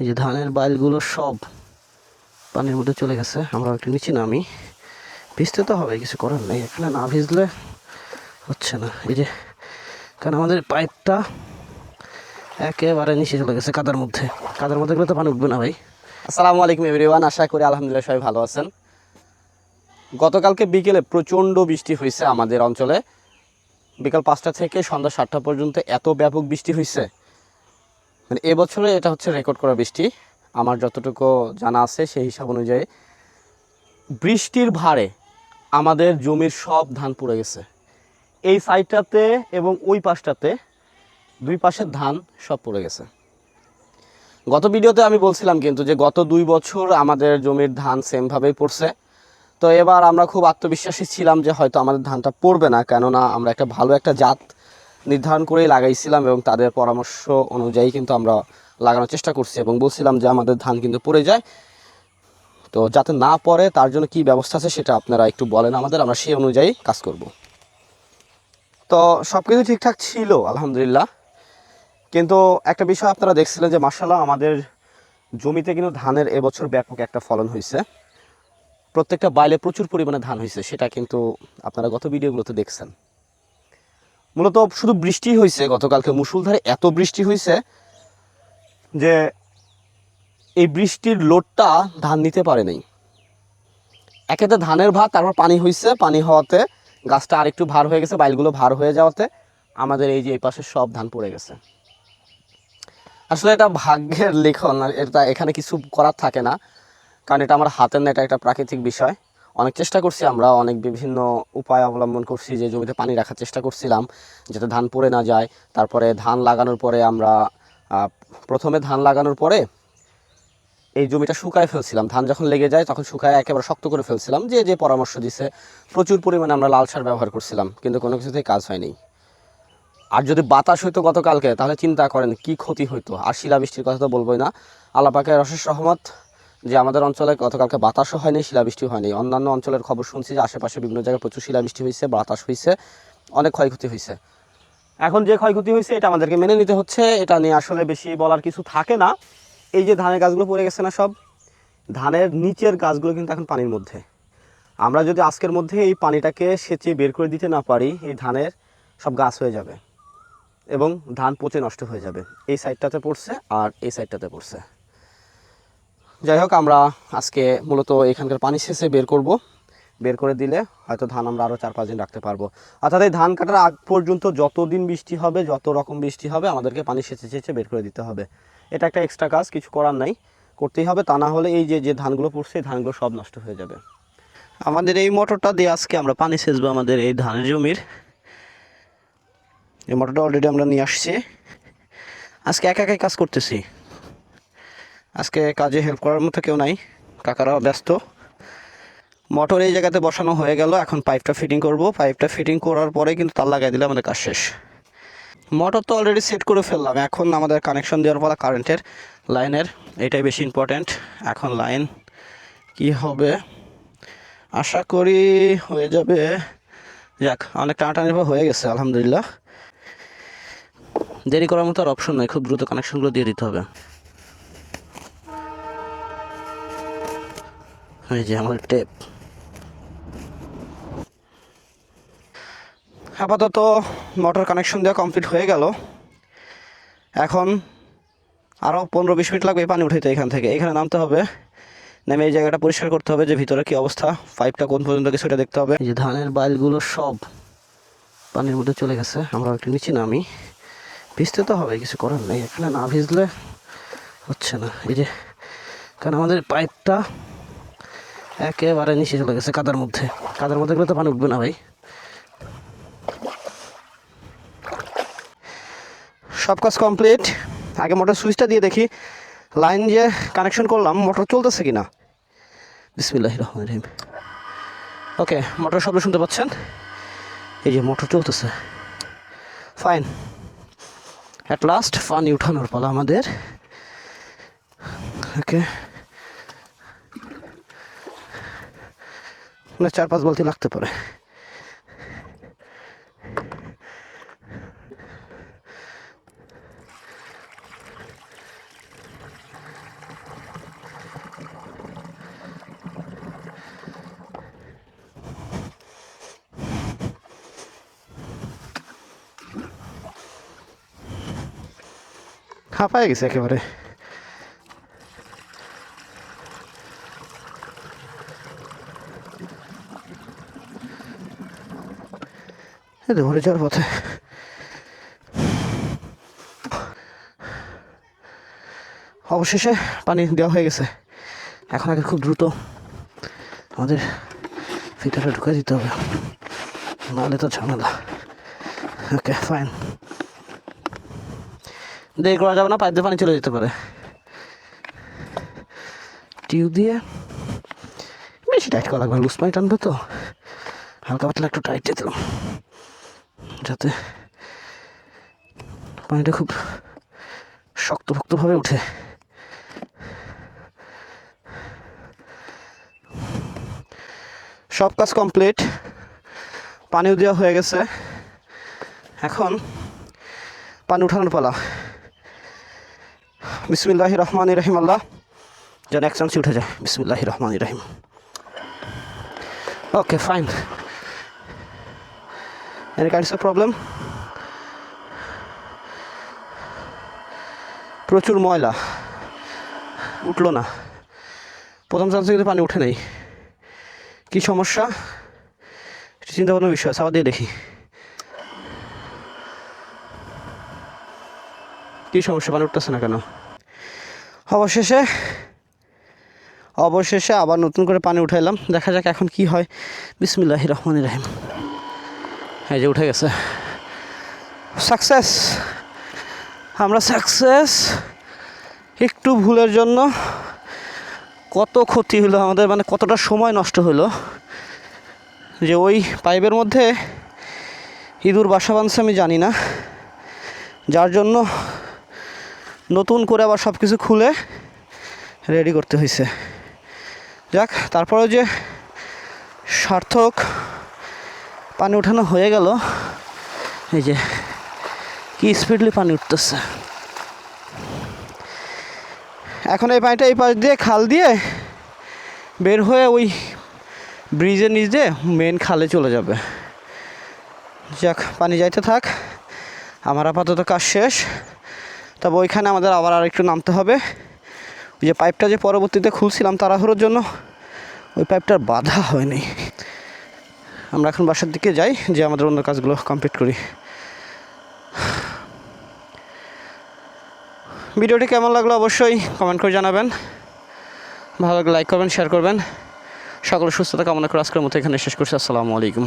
এই যে ধানের বাইলগুলো সব পানির মধ্যে চলে গেছে আমরা একটু নিচে নামি। ভিজতে তো হবে, কিছু করার নেই। এখানে না ভিজলে হচ্ছে না। এই যে, কারণ আমাদের পাইপটা একেবারে নিচে চলে গেছে কাদার মধ্যে। কাদার মধ্যে গেলে তো পানি উঠবে না ভাই। আসসালামু আলাইকুম এভরিওয়ান, আশা করি আলহামদুলিল্লাহ সবাই ভালো আছেন। গতকালকে বিকেলে প্রচণ্ড বৃষ্টি হয়েছে আমাদের অঞ্চলে। বিকাল পাঁচটা থেকে সন্ধ্যা সাতটা পর্যন্ত এত ব্যাপক বৃষ্টি হয়েছে। মানে এবছরে এটা হচ্ছে রেকর্ড করা বৃষ্টি। আমার যতটুকু জানা আছে সেই হিসাব অনুযায়ী বৃষ্টির ভারে আমাদের জমির সব ধান পড়ে গেছে। এই সাইডটাতে এবং ওই পাশটাতে দুই পাশের ধান সব পড়ে গেছে। গত ভিডিওতে আমি বলছিলাম কিন্তু যে গত দুই বছর আমাদের জমির ধান সেমভাবেই পড়ছে। তো এবার আমরা খুব আত্মবিশ্বাসী ছিলাম যে হয়তো আমাদের ধানটা পড়বে না, কেননা আমরা একটা ভালো একটা জাত নির্ধারণ করেই লাগাইছিলাম এবং তাদের পরামর্শ অনুযায়ী কিন্তু আমরা লাগানোর চেষ্টা করছি এবং বলছিলাম যে আমাদের ধান কিন্তু পড়ে যায়। তো যাতে না পড়ে, তার জন্য কি ব্যবস্থা আছে সেটা আপনারা একটু বলেন আমাদের, আমরা সেই অনুযায়ী কাজ করব। তো সব কিছু ঠিকঠাক ছিল, আলহামদুলিল্লাহ। কিন্তু একটা বিষয় আপনারা দেখছিলেন যে মাসাল্লাহ আমাদের জমিতে কিন্তু ধানের এবছর ব্যাপক একটা ফলন হয়েছে। প্রত্যেকটা বাইলে প্রচুর পরিমাণে ধান হয়েছে, সেটা কিন্তু আপনারা গত ভিডিওগুলোতে দেখছেন। মূলত শুধু বৃষ্টি হয়েছে গতকালকে, মুসুলধারে এত বৃষ্টি হয়েছে যে এই বৃষ্টির লোডটা ধান নিতে পারে নাই। একেতে ধানের ভাত, তারপর পানি হয়েছে পানি হওয়াতে গাছটা আরেকটু ভার হয়ে গেছে, বাইলগুলো ভার হয়ে যাওয়াতে আমাদের এই যে এই পাশে সব ধান পড়ে গেছে। আসলে এটা ভাগ্যের লিখন এটা এখানে কিছু করার থাকে না, কারণ এটা আমার হাতের না এটা একটা প্রাকৃতিক বিষয়। অনেক চেষ্টা করছি আমরা, অনেক বিভিন্ন উপায় অবলম্বন করছি যে জমিতে পানি রাখার চেষ্টা করছিলাম, যাতে ধান পড়ে না যায়। তারপরে ধান লাগানোর পরে আমরা প্রথমে ধান লাগানোর পরে এই জমিটা শুকায় ফেলছিলাম। ধান যখন লেগে যায় তখন শুকায় একেবারে শক্ত করে ফেলছিলাম, যে যে পরামর্শ দিছে। প্রচুর পরিমাণে আমরা লাল সার ব্যবহার করছিলাম, কিন্তু কোনো কিছুতেই কাজ হয়নি। আর যদি বাতাস হইতো গতকালকে, তাহলে চিন্তা করেন কি ক্ষতি হইতো? আর শিলাবৃষ্টির কথা তো বলবোই না। আল্লাপাকের অশেষ রহমত যে আমাদের অঞ্চলে গতকালকে বাতাসও হয়নি, শিলাবৃষ্টি হয়নি। অন্যান্য অঞ্চলের খবর শুনছি যে আশেপাশে বিভিন্ন জায়গায় প্রচুর শিলাবৃষ্টি হয়েছে, বাতাস হয়েছে, অনেক ক্ষয়ক্ষতি হয়েছে। এখন যে ক্ষয়ক্ষতি হয়েছে, এটা আমাদেরকে মেনে নিতে হচ্ছে। এটা নিয়ে আসলে বেশি বলার কিছু থাকে না। এই যে ধানের গাছগুলো পড়ে গেছে না সব, ধানের নিচের গাছগুলো কিন্তু এখন পানির মধ্যে। আমরা যদি আজকের মধ্যে এই পানিটাকে সেচে বের করে দিতে না পারি, এই ধানের সব গাছ হয়ে যাবে এবং ধান পচে নষ্ট হয়ে যাবে। এই সাইডটাতে পড়ছে আর এই সাইডটাতে পড়ছে। যাই হোক আমরা আজকে মূলত এখানকার পানি শেষে বের করব। বের করে দিলে হয়তো ধান আমরা আরও চার পাঁচ দিন রাখতে পারব। অর্থাৎ এই ধান কাটার আগ পর্যন্ত যতদিন বৃষ্টি হবে, যত রকম বৃষ্টি হবে, আমাদেরকে পানি সেচে সেচে বের করে দিতে হবে। এটা একটা এক্সট্রা কাজ, কিছু করার নাই। করতেই হবে, তা না হলে এই যে যে ধানগুলো পড়ছে, এই ধানগুলো সব নষ্ট হয়ে যাবে। আমাদের এই মোটরটা দিয়ে আজকে আমরা পানি সেচবো আমাদের এই ধানের জমির। এই মোটরটা অলরেডি আমরা নিয়ে আসছি। আজকে একা একাই কাজ করতেছি। আজকে কাজে হেল্প করার মতো কেউ নাই। কাকারাও ব্যস্ত। মোটর এই জায়গাতে বসানো হয়ে গেল, এখন পাইপটা ফিটিং করব। পাইপটা ফিটিং করার পরে কিন্তু তার লাগাই দিলে আমাদের কাজ শেষ। মোটর তো অলরেডি সেট করে ফেললাম। এখন আমাদের কানেকশন দেওয়ার পর কারেন্টের লাইনের এটাই বেশি ইম্পর্ট্যান্ট এখন লাইন কি হবে? আশা করি হয়ে যাবে। যাক, অনেক টানাটানির পর হয়ে গেছে, আলহামদুলিল্লাহ। দেরি করার মতো আর অপশন নাই। খুব দ্রুত কানেকশনগুলো দিয়ে দিতে হবে। এই যে আমার টেপ আপাতত মোটর কানেকশন দেওয়া কমপ্লিট হয়ে গেল। এখন আরও পনেরো বিশ মিনিট লাগবে পানি উঠাইতে এখান থেকে। এখানে নামতে হবে। নেমে এই জায়গাটা পরিষ্কার করতে হবে যে ভিতরে কি অবস্থা। পাইপটা কোন পর্যন্ত কিছু এটা দেখতে হবে। যে ধানের বাইলগুলো সব পানির মধ্যে চলে গেছে। আমরা একটু নিচে নামি। ভিজতে তো হবে, কিছু করার নেই। এখানে না ভিজলে হচ্ছে না। এই যে, কারণ আমাদের পাইপটা একেবারে নিচে চলে গেছে কাদার মধ্যে। কাদার মধ্যে গেলে তো পানি উঠবে না ভাই। সব কাজ কমপ্লিট। আগে মোটর সুইচটা দিয়ে দেখি। লাইন যে কানেকশন করলাম, মোটর চলতেছে কি না বিসমিল্লাহ রহমান রহিম। ওকে মোটর শব্দ শুনতে পাচ্ছেন? এই যে মোটর চলতেছে। ফাইন। অ্যাট লাস্ট পানি উঠানোর পালা আমাদের। ওকে। মানে চার পাঁচ বালতি লাগতে পারে। হাঁপায় গেছে একেবারে। তো যাওয়ার পথে। অবশেষে পানি দেওয়া হয়ে গেছে। এখন আগে খুব দ্রুত আমাদের ফিটারটা ঢুকে দিতে হবে। নাহলে তো ঝামেলা। ওকে ফাইন দেরি করা যাবে না, পাইপ দিয়ে পানি চলে যেতে পারে। টিউব দিয়ে বেশি টাইট করা লাগবে লুজ পানি টানবে তো। হালকা পাতলা একটু টাইট দিলাম। যাতে পানিটা খুব শক্ত শক্তভক্তভাবে উঠে সব কাজ কমপ্লিট। পানিও দেওয়া হয়ে গেছে। এখন পানি উঠানোর পালা। বিসমিল্লাহ রহমান রহিম আল্লাহ। যেন এক চান্সি উঠে যায়। বিসমিল্লাহ রহমান রহিম। Okay, fine. Any kinds of problem প্রচুর ময়লা। উঠল না। প্রথম চান্সে কিন্তু পানি উঠে নেই। কী সমস্যা? চিন্তা ভাবনার বিষয় সাবা দিয়ে দেখি। কী সমস্যা, পানি উঠতেছে না কেন? অবশেষে অবশেষে আবার নতুন করে পানি উঠাইলাম। দেখা যাক এখন কি হয়। বিসমিল্লাহ রহমান রাহিম। এই যে উঠে গেছে। সাকসেস আমরা সাকসেস একটু ভুলের জন্য কত ক্ষতি হলো আমাদের মানে কতটা সময় নষ্ট হলো যে ওই পাইপের মধ্যে ইঁদুর বাসা বাঁধছে আমি জানি না। যার জন্য নতুন করে আবার সব কিছু খুলে রেডি করতে হয়েছে যাক, তারপরেও যে সার্থক পানি উঠানো হয়ে গেল। এই যে, কি স্পিডলি পানি উঠতেছে। এখন এই পানিটা এই পাশ দিয়ে খাল দিয়ে বের হয়ে ওই ব্রিজের নিচ দিয়ে মেন খালে চলে যাবে। যাক, পানি যাইতে থাক। আমার আপাতত কাজ শেষ। তবে ওইখানে আমাদের আবার আর একটু নামতে হবে। ওই যে পাইপটা যে পরবর্তীতে খুলছিলাম তাড়াহুড়োর জন্য, ওই পাইপটার বাধা হয়নি। আমরা এখন বাসার দিকে যাই, যে আমাদের অন্য কাজগুলো কমপ্লিট করি। ভিডিওটি কেমন লাগল অবশ্যই কমেন্ট করে জানাবেন। ভালো লাগলে লাইক করবেন শেয়ার করবেন। সকলে সুস্থতা কামনা করে আজকের মতো এখানে শেষ করছি। আসসালামু আলাইকুম।